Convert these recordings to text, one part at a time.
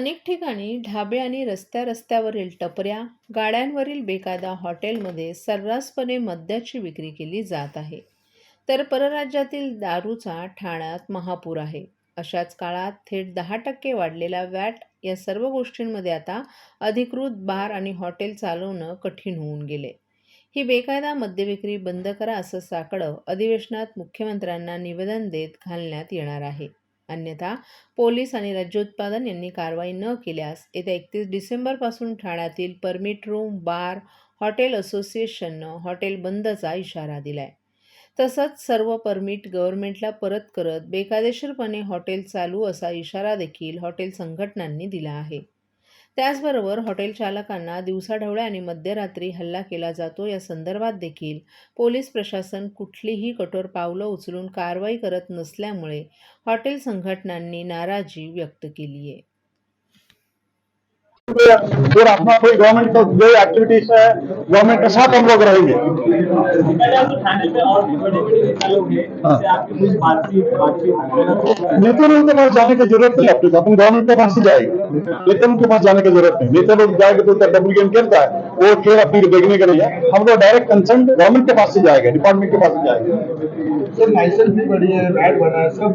अनेक ठिकाणी ढाबे आणि रस्त्या रस्त्यावरील टपऱ्या गाड्यांवरील बेकायदा हॉटेलमध्ये सर्रासपणे मद्याची विक्री केली जात आहे. तर परराज्यातील दारूचा ठाण्यात महापूर आहे. अशाच काळात थेट दहा टक्के वाढलेला वॅट या सर्व गोष्टींमध्ये आता अधिकृत बार आणि हॉटेल चालवणं कठीण होऊन गेले. ही बेकायदा मद्यविक्री बंद करा असं साकडं अधिवेशनात मुख्यमंत्र्यांना निवेदन देत घालण्यात येणार आहे. अन्यथा पोलीस आणि राज्य उत्पादन यांनी कारवाई न केल्यास येत्या एकतीस डिसेंबरपासून ठाण्यातील परमिट रूम बार हॉटेल असोसिएशननं हॉटेल बंदचा इशारा दिलाय. तसंच सर्व परमिट गव्हर्नमेंटला परत करत बेकायदेशीरपणे हॉटेल चालू असा इशारा देखील हॉटेल संघटनांनी दिला आहे. त्याचबरोबर हॉटेल चालकांना दिवसाढवळ्या आणि मध्यरात्री हल्ला केला जातो या संदर्भात देखील पोलीस प्रशासन कुठलीही कठोर पावलं उचलून कारवाई करत नसल्यामुळे हॉटेल संघटनांनी नाराजी व्यक्त केली आहे फिर अपना कोई गवर्नमेंट का जो एक्टिविटीज़ है गवर्नमेंट के साथ हम लोग रहेंगे। और नेता लोग हैं। नेता लोगों के पास जाने की ज़रूरत नहीं अपने अपन गवर्नमेंट के पास ही जाएँगे। नेता के पास जाने की ज़रूरत नहीं। नेता लोग जाएँगे तो डब्ल्यू गेम खेलता है वो खेल अपनी देखने के लिए हम लोग डायरेक्ट कंसर्न गवर्नमेंट के पास ही जाएगा डिपार्टमेंट के पास ही जाएँगे। सर लाइसेंस भी बढ़ी है बना है सब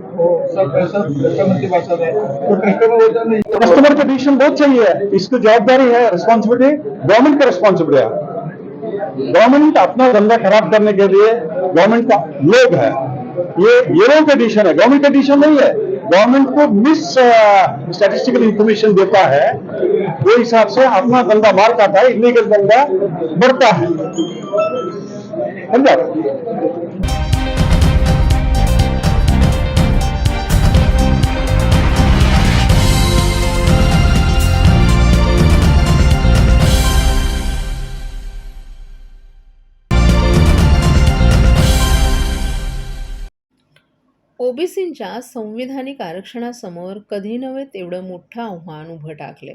सब पैसा कस्टमर के पास है। तो कस्टमर नहीं। कस्टमर का डिसीज़न बहुत है इसकी जवाबदारी है रिस्पॉन्सिबिलिटी गवर्नमेंट का रिस्पॉन्सिबिलिटी है। गवर्नमेंट अपना धंधा खराब करने के लिए गवर्नमेंट का लोग है। ये ये लोग का डिसीज़न है गवर्नमेंट का डिसीज़न नहीं है। गवर्नमेंट को मिस स्टैटिस्टिकल इंफॉर्मेशन देता है, वो हिसाब से अपना धंधा मार खाता है इलीगल धंधा बढ़ता है। समझा? ओबीसींच्या संविधानिक आरक्षणासमोर कधी नव्हे तेवढं मोठं आव्हान उभं टाकले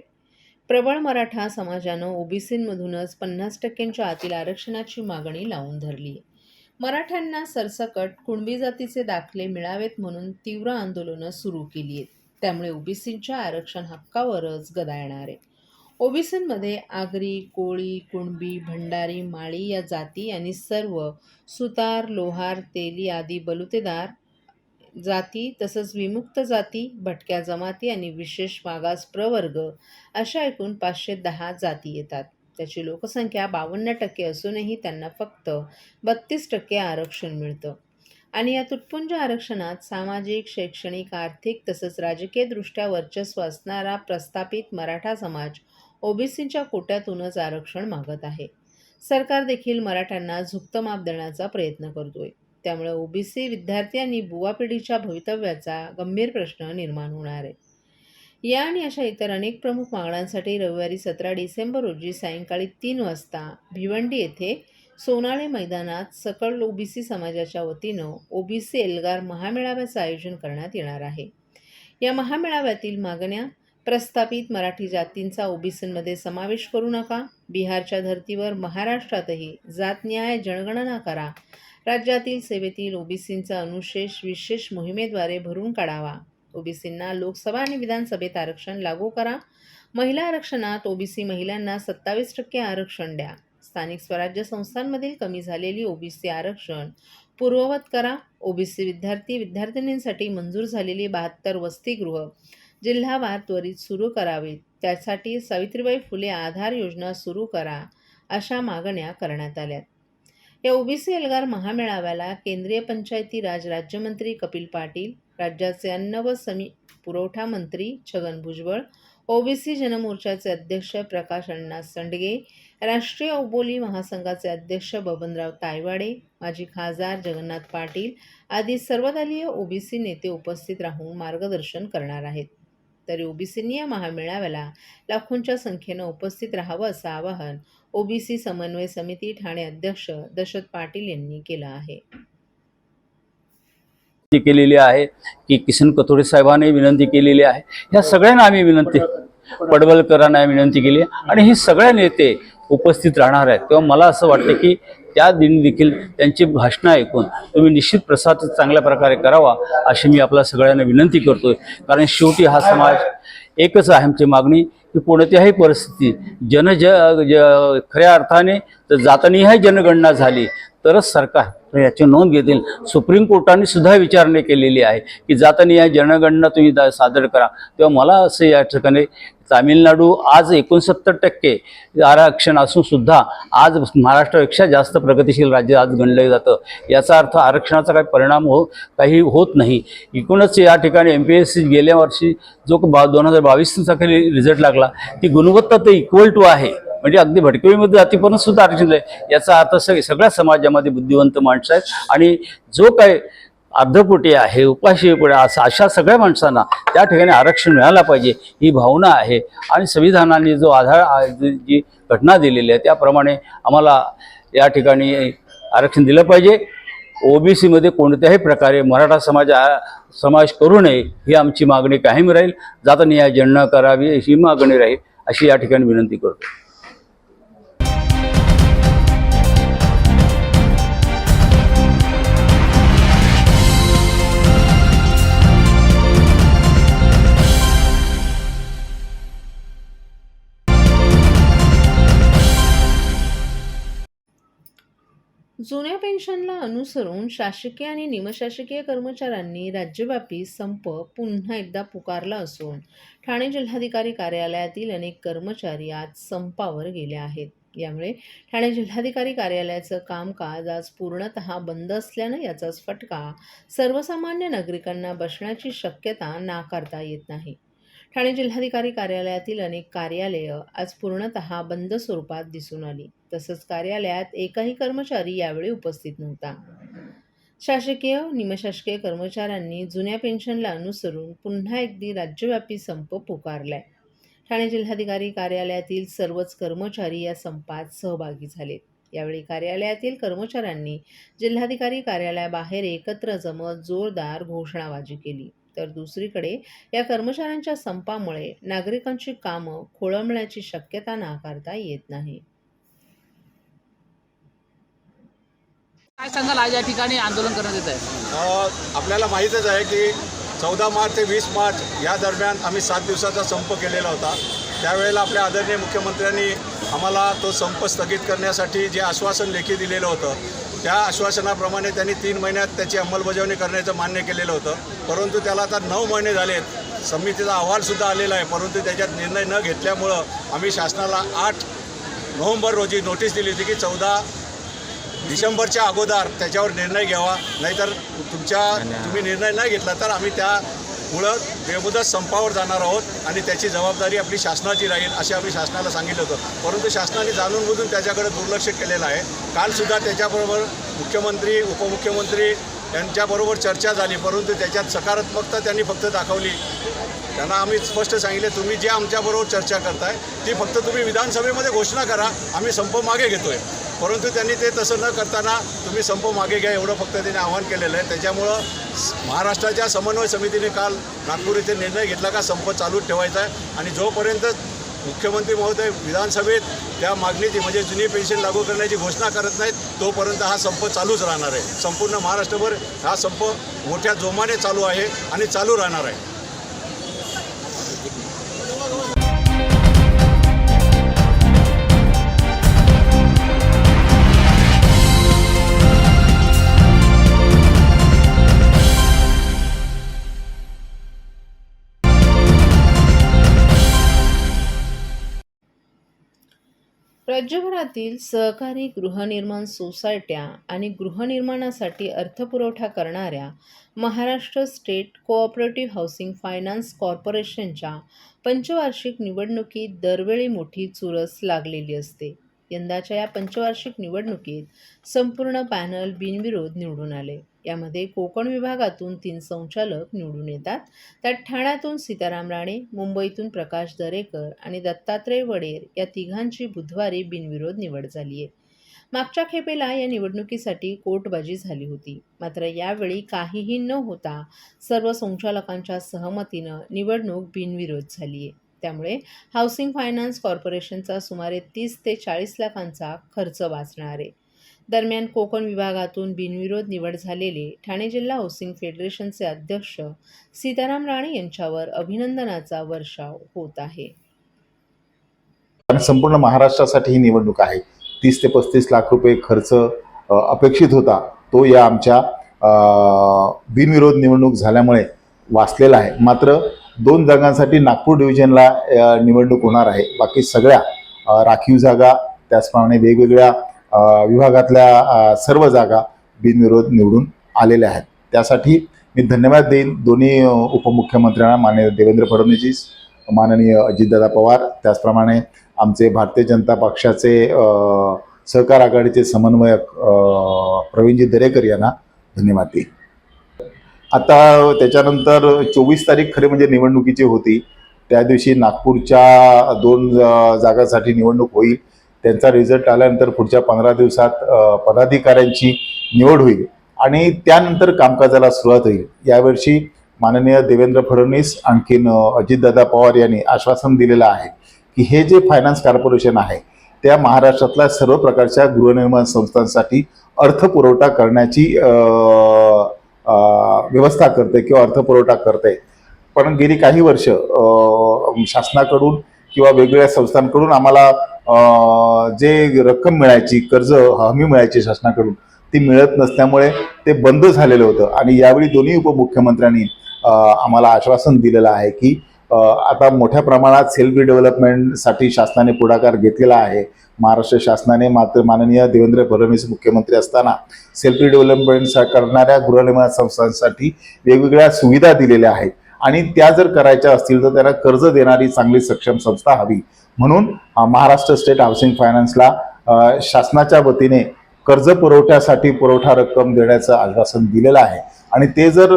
प्रबळ मराठा समाजानं ओबीसींमधूनच पन्नास टक्क्यांच्या आतील आरक्षणाची मागणी लावून धरली मराठ्यांना सरसकट कुणबी जातीचे दाखले मिळावेत म्हणून तीव्र आंदोलनं सुरू केली आहेत त्यामुळे ओबीसींच्या आरक्षण हक्कावरच गदा येणार आहे ओबीसींमध्ये आगरी कोळी कुणबी भंडारी माळी या जाती आणि सर्व सुतार लोहार तेली आदी बलुतेदार जाती तसंच विमुक्त जाती भटक्या जमाती आणि विशेष मागास प्रवर्ग अशा एकूण पाचशे दहा जाती येतात. त्याची लोकसंख्या बावन्न टक्के असूनही त्यांना फक्त बत्तीस टक्के आरक्षण मिळतं. आणि या तुटपुंज आरक्षणात सामाजिक शैक्षणिक आर्थिक तसंच राजकीयदृष्ट्या वर्चस्व असणारा प्रस्थापित मराठा समाज ओबीसींच्या कोट्यातूनच आरक्षण मागत आहे. सरकार देखील मराठ्यांना झुकतं माप देण्याचा प्रयत्न करतोय. त्यामुळे ओबीसी विद्यार्थी आणि बुवा पिढीच्या भवितव्याचा गंभीर प्रश्न निर्माण होणार आहे. या आणि अशा इतर अनेक प्रमुख मागण्यांसाठी रविवारी सतरा डिसेंबर रोजी सायंकाळी तीन वाजता भिवंडी येथे सोनाळे मैदानात सकल ओबीसी समाजाच्या वतीनं ओबीसी एल्गार महामेळाव्याचं आयोजन करण्यात येणार आहे. या महामेळाव्यातील मागण्या प्रस्थापित मराठी जातींचा ओबीसींमध्ये समावेश करू नका. बिहारच्या धर्तीवर महाराष्ट्रातही जातन्याय जनगणना करा. राज्यातील सेवेतील ओबीसींचा अनुशेष विशेष मोहिमेद्वारे भरून काढावा. ओबीसींना लोकसभा आणि विधानसभेत आरक्षण लागू करा. महिला आरक्षणात ओबीसी महिलांना सत्तावीस टक्के आरक्षण द्या. स्थानिक स्वराज्य संस्थांमधील कमी झालेली ओबीसी आरक्षण पूर्ववत करा. ओबीसी विद्यार्थी विद्यार्थिनींसाठी मंजूर झालेली बहात्तर वसतिगृह जिल्हावार त्वरित सुरू करावीत. त्यासाठी सावित्रीबाई फुले आधार योजना सुरू करा अशा मागण्या करण्यात आल्यात. या ओबीसी एल्गार महामेळाव्याला केंद्रीय पंचायती राज राज्यमंत्री कपिल पाटील राज्याचे अन्न व समी पुरवठा मंत्री छगन भुजबळ ओबीसी जनमोर्चाचे अध्यक्ष प्रकाश अण्णा संडगे राष्ट्रीय औबोली महासंघाचे अध्यक्ष बबनराव तायवाडे माजी खासदार जगन्नाथ पाटील आदी सर्वदलीय ओबीसी नेते उपस्थित राहून मार्गदर्शन करणार आहेत. तरी ओबीसींनी या महामेळाव्याला लाखोंच्या संख्येनं उपस्थित राहावं असं आवाहन ओबीसी समन्वय समिती ठाणे अध्यक्ष दशरथ पाटील यांनी केलं आहे. केलेली आहे की किसन कथोडे साहेबांनी विनंती केलेली आहे. ह्या सगळ्यांना आम्ही विनंती पडवलकरांना विनंती केली आहे. आणि हे सगळे नेते उपस्थित राहणार आहेत. तेव्हा मला असं वाटतं की त्या दिनी देखील त्यांची भाषणं ऐकून तुम्ही निश्चित प्रसाद चांगल्या प्रकारे करावा अशी मी आपल्या सगळ्यांना विनंती करतोय. कारण शेवटी हा समाज एकच आहे आमची मागणी की कोणत्याही परिस्थिती जन ज ज- खऱ्या अर्थाने जर जातनिहाय जनगणना झाली तरच सरकार याची नोंद घेतील. सुप्रीम कोर्टाने सुद्धा विचारणा केलेली आहे की जातानी या जनगणना तुम्ही दा- सादर करा. तेव्हा मला असं या ठिकाणी तामिळनाडू आज एकोणसत्तर टक्के आरक्षण असून सुद्धा आज महाराष्ट्रापेक्षा जास्त प्रगतिशील राज्य आज गणलं जातं. याचा अर्थ आरक्षणाचा काही परिणाम हो काही होत नाही. एकूणच या ठिकाणी एम पी एस सी गेल्या वर्षी जो बा दोन हजार बावीसचा काही रिझल्ट लागला ती गुणवत्ता तर इक्वल टू आहे. म्हणजे अगदी भटकवीमध्ये जातीपर्यंत सुद्धा आरक्षण आहे. याचा अर्थ सग सगळ्या समाजामध्ये बुद्धिवंत माणसं आहेत. आणि जो काय अर्धपोटी आहे उपाशी पुढे असं अशा सगळ्या माणसांना त्या ठिकाणी आरक्षण मिळायला पाहिजे ही भावना आहे. आणि संविधानाने जो आधार जी घटना दिलेली आहे त्याप्रमाणे आम्हाला या ठिकाणी आरक्षण दिलं पाहिजे. ओबीसीमध्ये कोणत्याही प्रकारे मराठा समाज समावेश करू नये ही आमची मागणी कायम राहील. जातनिहाय जनना करावी ही मागणी राहील अशी या ठिकाणी विनंती करतो. जुन्या पेन्शनला अनुसरून शासकीय आणि निमशासकीय कर्मचाऱ्यांनी राज्यव्यापी संप पुन्हा एकदा पुकारला असून ठाणे जिल्हाधिकारी कार्यालयातील अनेक कर्मचारी आज संपावर गेले आहेत. यामुळे ठाणे जिल्हाधिकारी कार्यालयाचं कामकाज आज पूर्णतः बंद असल्यानं याचाच फटका सर्वसामान्य नागरिकांना बसण्याची शक्यता नाकारता येत नाही. ठाणे जिल्हाधिकारी कार्यालयातील अनेक कार्यालयं आज पूर्णतः बंद स्वरूपात दिसून आली. तसंच कार्यालयात एकाही कर्मचारी यावेळी उपस्थित नव्हता. शासकीय निमशासकीय कर्मचाऱ्यांनी जुन्या पेन्शनला अनुसरून पुन्हा एकदी राज्यव्यापी संप पुकारलाय. ठाणे जिल्हाधिकारी कार्यालयातील सर्वच कर्मचारी या संपात सहभागी झालेत. यावेळी कार्यालयातील कर्मचाऱ्यांनी जिल्हाधिकारी कार्यालयाबाहेर एकत्र जमत जोरदार घोषणाबाजी केली. तर दुसरीकडे या कर्मचाऱ्यांच्या संपामुळे नागरिकांची कामं खोळंबण्याची शक्यता नाकारता येत नाही. काय सांगाल? आज या ठिकाणी आंदोलन करण्यात येत आहे आपल्याला माहीतच आहे की चौदा मार्च ते वीस मार्च या दरम्यान आम्ही सात दिवसाचा संप केलेला होता. त्यावेळेला आपल्या आदरणीय मुख्यमंत्र्यांनी आम्हाला तो संप स्थगित करण्यासाठी जे आश्वासन लेखी दिलेलं होतं त्या आश्वासनाप्रमाणे त्यांनी तीन महिन्यात त्याची अंमलबजावणी करण्याचं मान्य केलेलं होतं. परंतु त्याला आता नऊ महिने झालेत. समितीचा अहवालसुद्धा आलेला आहे. परंतु त्याच्यात निर्णय न घेतल्यामुळं आम्ही शासनाला आठ नोव्हेंबर रोजी नोटीस दिली होती की चौदा डिसेंबरच्या अगोदर त्याच्यावर निर्णय घ्यावा. नाहीतर तुमच्या तुम्ही निर्णय नाही घेतला तर आम्ही त्यामुळं बेमुदत संपावर जाणार आहोत आणि त्याची जबाबदारी आपली शासनाची राहील असे आम्ही शासनाला सांगितलं होतं. परंतु शासनाने जाणून बुजून त्याच्याकडे दुर्लक्ष केलेलं आहे. कालसुद्धा त्याच्याबरोबर मुख्यमंत्री उपमुख्यमंत्री यांच्याबरोबर चर्चा झाली परंतु त्याच्यात सकारात्मकता त्यांनी फक्त दाखवली. त्यांना आम्ही स्पष्ट सांगितले तुम्ही जे आमच्याबरोबर चर्चा करताय ती फक्त तुम्ही विधानसभेमध्ये घोषणा करा आम्ही संप मागे घेतोय. परंतु त्यांनी ते तसं न करताना तुम्ही संप मागे घ्या एवढं फक्त त्यांनी आवाहन केलेलं आहे. त्याच्यामुळं महाराष्ट्राच्या समन्वय समितीने काल नागपूर येथे निर्णय घेतला का संप चालूच ठेवायचा आहे. आणि जोपर्यंत मुख्यमंत्री महोदय विधानसभेत त्या मागणीची म्हणजे जुनी पेन्शन लागू करण्याची घोषणा करत नाहीत तोपर्यंत हा संप चालूच राहणार आहे. संपूर्ण महाराष्ट्रभर हा संप मोठ्या जोमाने चालू आहे आणि चालू राहणार आहे. राज्यभरातील सहकारी गृहनिर्माण सोसायट्या आणि गृहनिर्माणासाठी अर्थपुरवठा करणाऱ्या Maharashtra state cooperative housing finance कॉर्पोरेशनच्या पंचवार्षिक निवडणुकीत दरवेळी मोठी चुरस लागलेली असते. यंदाच्या या पंचवार्षिक निवडणुकीत संपूर्ण पॅनल बिनविरोध निवडून आले. यामध्ये कोकण विभागातून तीन संचालक निवडून येतात. त्यात ठाण्यातून सीताराम राणे मुंबईतून प्रकाश दरेकर आणि दत्तात्रय वडेर या तिघांची बुधवारी बिनविरोध निवड झाली आहे. मागच्या खेपेला या निवडणुकीसाठी कोर्टबाजी झाली होती. मात्र यावेळी काहीही न होता सर्व संचालकांच्या सहमतीनं निवडणूक बिनविरोध झाली आहे. त्यामुळे हाऊसिंग फायनान्स कॉर्पोरेशनचा सुमारे तीस ते चाळीस लाखांचा खर्च वाचणार आहे. दरम्यान कोकण विभागातून बिनविरोध निवड झालेले ठाणे जिल्हा हाऊसिंग फेडरेशनचे अध्यक्ष सीताराम राणे यांच्यावर अभिनंदनाचा वर्षाव होत आहे. संपूर्ण महाराष्ट्रासाठी ही निवडणूक आहे. तीस ते पस्तीस लाख रुपये खर्च अपेक्षित होता. तो या आमच्या बिनविरोध निवडणूक झाल्यामुळे वाचलेला आहे. मात्र दोन जागांसाठी नागपूर डिव्हिजनला निवडणूक होणार आहे. बाकी सगळ्या राखीव जागा त्याचप्रमाणे वेगवेगळ्या विभागातल्या सर्व जागा बिनविरोध निवडून आलेल्या आहेत. त्यासाठी मी धन्यवाद देईन दोन्ही उपमुख्यमंत्र्यांना माननीय देवेंद्र फडणवीस माननीय अजितदादा पवार त्याचप्रमाणे आमचे भारतीय जनता पक्षाचे सहकार आघाडीचे समन्वयक प्रवीणजी दरेकर यांना धन्यवाद देईन. आता त्याच्यानंतर चोवीस तारीख खरे म्हणजे निवडणुकीची होती. त्या दिवशी नागपूरच्या दोन जागांसाठी निवडणूक होईल. त्यांचा रिझल्ट आल्यानंतर पुढच्या पंधरा दिवसात पदाधिकाऱ्यांची निवड होईल आणि त्यानंतर कामकाजाला सुरुवात होईल. यावर्षी माननीय देवेंद्र फडणवीस आणखीन अजितदादा पवार यांनी आश्वासन दिलेलं आहे की हे जे फायनान्स कॉर्पोरेशन आहे त्या महाराष्ट्रातल्या सर्व प्रकारच्या गृहनिर्माण संस्थांसाठी अर्थपुरवठा करण्याची व्यवस्था करते किंवा अर्थपुरवठा करते. पण गेली काही वर्ष शासनाकडून किंवा वेगवेगळ्या संस्थांकडून आम्हाला जे रक्कम मिळायची कर्ज हमी मिळायची शासनाकडून ती मिळत नसल्यामुळे ते बंद झालेलं होतं. आणि यावेळी दोन्ही उपमुख्यमंत्र्यांनी आम्हाला आश्वासन दिलेलं आहे की आता मोठ्या प्रमाणात सेल्फ डेव्हलपमेंटसाठी शासनाने पुढाकार घेतलेला आहे. महाराष्ट्र शासनाने मात्र माननीय देवेंद्र फडणवीस मुख्यमंत्री असताना सेल्फ डेव्हलपमेंट करणाऱ्या गृहनिर्माण संस्थांसाठी वेगवेगळ्या सुविधा दिलेल्या आहेत. आणि त्या जर करायच्या असतील तर त्यांना कर्ज देणारी चांगली सक्षम संस्था हवी. म्हणून महाराष्ट्र स्टेट हाऊसिंग फायनान्सला शासनाच्या वतीने कर्ज पुरवठ्यासाठी पुरवठा रक्कम देण्याचं आश्वासन दिलेलं आहे. आणि ते जर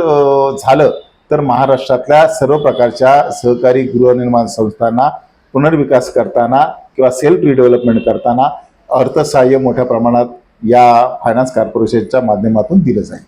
झालं तर महाराष्ट्रातल्या सर्व प्रकारच्या सहकारी गृहनिर्माण संस्थांना पुनर्विकास करताना किंवा सेल्फ रिडेव्हलपमेंट करताना अर्थसहाय्य मोठ्या प्रमाणात या फायनान्स कॉर्पोरेशनच्या माध्यमातून दिलं जाईल.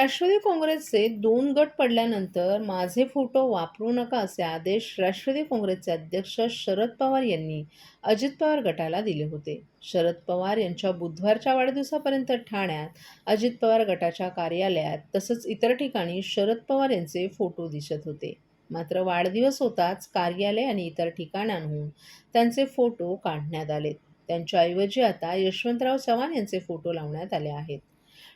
राष्ट्रवादी काँग्रेसचे दोन गट पडल्यानंतर माझे फोटो वापरू नका असे आदेश राष्ट्रवादी काँग्रेसचे अध्यक्ष शरद पवार यांनी अजित पवार गटाला दिले होते. शरद पवार यांच्या बुधवारच्या वाढदिवसापर्यंत ठाण्यात अजित पवार गटाच्या कार्यालयात तसंच इतर ठिकाणी शरद पवार यांचे फोटो दिसत होते. मात्र वाढदिवस होताच कार्यालय आणि इतर ठिकाणांहून त्यांचे फोटो काढण्यात आलेत. त्यांच्याऐवजी आता यशवंतराव चव्हाण यांचे फोटो लावण्यात आले आहेत.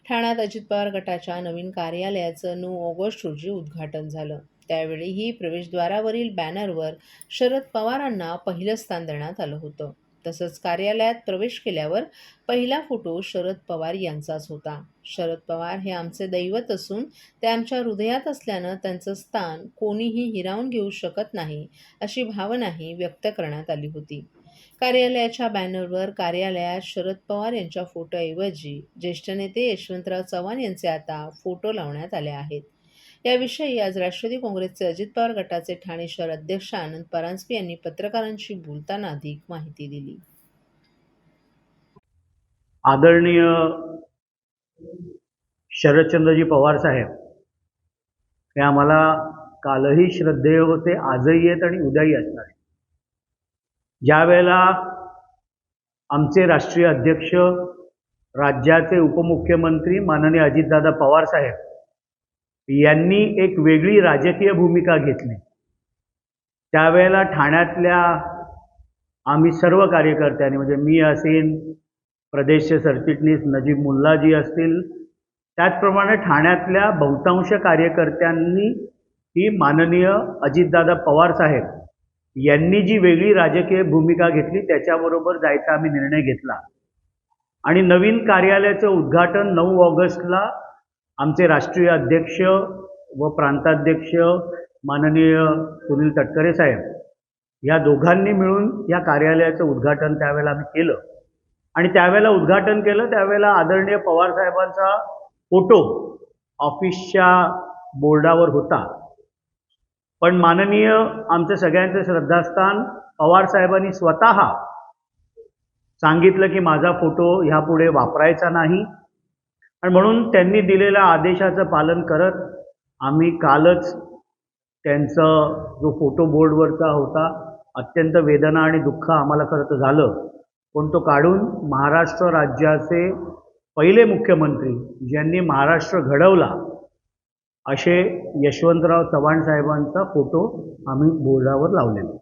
ठाण्यात अजित पवार गटाच्या नवीन कार्यालयाचं नऊ ऑगस्ट रोजी उद्घाटन झालं. त्यावेळीही प्रवेशद्वारावरील बॅनरवर शरद पवारांना पहिलं स्थान देण्यात आलं होतं. तसंच कार्यालयात प्रवेश केल्यावर पहिला फोटो शरद पवार यांचाच होता. शरद पवार हे आमचे दैवत असून ते आमच्या हृदयात असल्यानं त्यांचं स्थान कोणीही हिरावून घेऊ शकत नाही अशी भावनाही व्यक्त करण्यात आली होती. कार्यालयाच्या बॅनरवर कार्यालयात शरद पवार यांच्या फोटोऐवजी ज्येष्ठ नेते यशवंतराव चव्हाण यांचे आता फोटो लावण्यात आले आहेत. याविषयी आज राष्ट्रवादी काँग्रेसचे अजित पवार गटाचे ठाणे शहर अध्यक्ष आनंद परांजपे यांनी पत्रकारांशी बोलताना अधिक माहिती दिली. आदरणीय शरदचंद्रजी पवार साहेब हे आम्हाला कालही श्रद्धेय होते आजही आहेत आणि उद्याही असणार ज्या वेळेला आमचे राष्ट्रीय अध्यक्ष राज्याचे उपमुख्यमंत्री माननीय अजितदादा पवार साहेब यांनी एक वेगळी राजकीय भूमिका घेतली. त्यावेळेला ठाण्यातल्या आम्ही सर्व कार्यकर्त्यांनी म्हणजे मी असेन प्रदेशचे सरचिटणीस नजीब मुल्लाजी असतील त्याचप्रमाणे ठाण्यातल्या बहुतांश कार्यकर्त्यांनी ही माननीय अजितदादा पवार साहेब यांनी जी वेगळी राजकीय भूमिका घेतली त्याच्याबरोबर जायचा आम्ही निर्णय घेतला. आणि नवीन कार्यालयाचं उद्घाटन नऊ ऑगस्टला आमचे राष्ट्रीय अध्यक्ष व प्रांताध्यक्ष माननीय सुनील तटकरे साहेब या दोघांनी मिळून या कार्यालयाचं उद्घाटन त्यावेळेला आम्ही केलं. आणि त्यावेळेला उद्घाटन केलं त्यावेळेला आदरणीय पवार साहेबांचा फोटो ऑफिसच्या बोर्डावर होता. पण माननीय आमचं सगळ्यांचं श्रद्धास्थान पवार साहेबांनी स्वतः सांगितलं की माझा फोटो ह्यापुढे वापरायचा नाही. आणि म्हणून त्यांनी दिलेल्या आदेशाचं पालन करत आम्ही कालच त्यांचं जो फोटो बोर्डवरचा होता अत्यंत वेदना आणि दुःख आम्हाला खरं तर झालं. पण तो काढून महाराष्ट्र राज्याचे पहिले मुख्यमंत्री ज्यांनी महाराष्ट्र घडवला असे यशवंतराव चव्हाण साहेबांचा फोटो आम्ही बोर्डावर लावलेला.